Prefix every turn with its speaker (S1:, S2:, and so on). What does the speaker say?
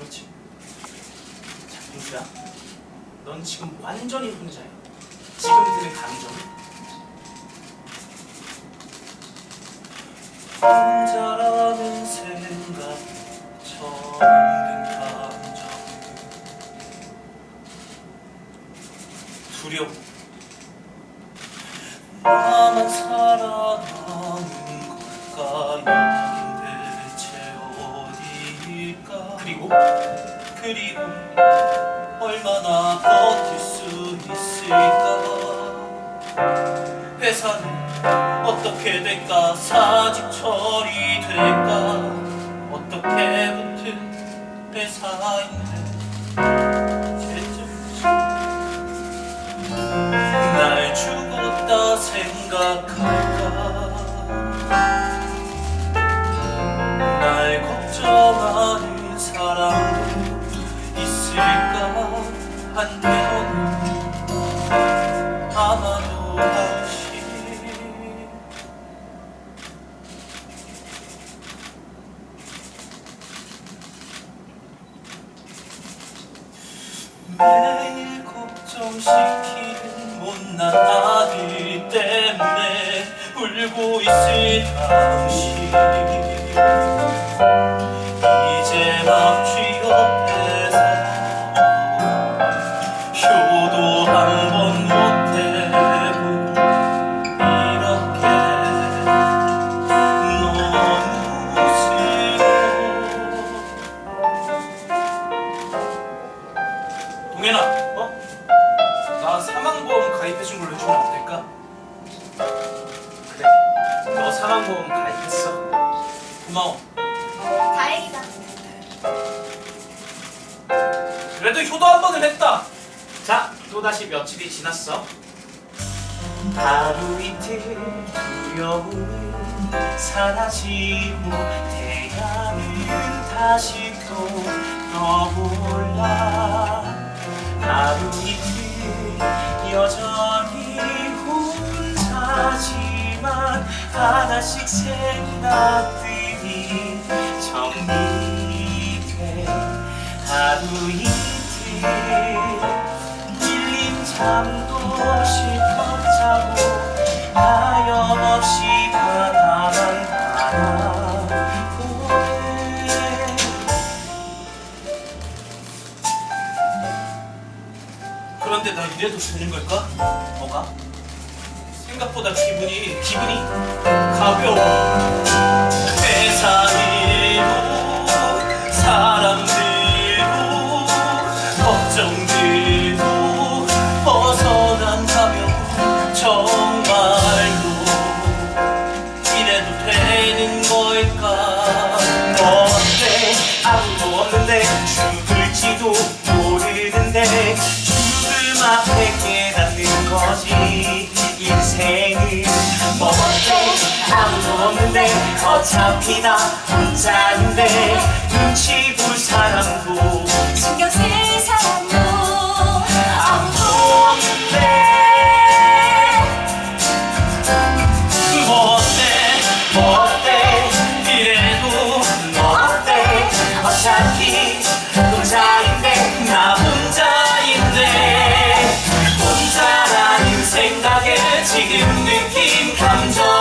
S1: 그렇지. 자, 민수야. 넌 지금 완전히 혼자야. 지금 드는 감정. 혼자라는 생각, 처음 든 감정. 두려움. 나만 살아가는 걸까? 여 그리고 얼마나 버틸 수 있을까? 회사는 어떻게 될까? 사직 처리될까? 어떻게 붙은 회사인데 제정신 날 죽었다 생각할까 있을까 한때는 아마도 다시. 매일 걱정시키는 못난 아들 때문에 울고 있을 당신 동현아, 어? 나 사망보험 가입해준 걸로 해주면 안 될까? 그래, 너 사망보험 가입했어. 고마워.
S2: 다행이다.
S1: 그래도 효도 한 번은 했다. 자, 또 다시 며칠이 지났어. 하루 이틀 두려움은 사라지고 태양은 다시 또 떠올라. 하루 이틀 여전히 혼자지만 하나씩 생각들이 정리돼. 하루 이틀 밀린 잠도 실 그런데 나 이래도 되는 걸까? 뭐가? 생각보다 기분이 기분이 가벼워 어차피 나 혼자인데 눈치 볼 사람도 신경 쓸 사람도 아무도 없는데 뭐 어때? 뭐 어때? 이래도 뭐 어때? 어차피 혼자인데 나 혼자인데 혼자라는 생각에 지금 느낀 감정.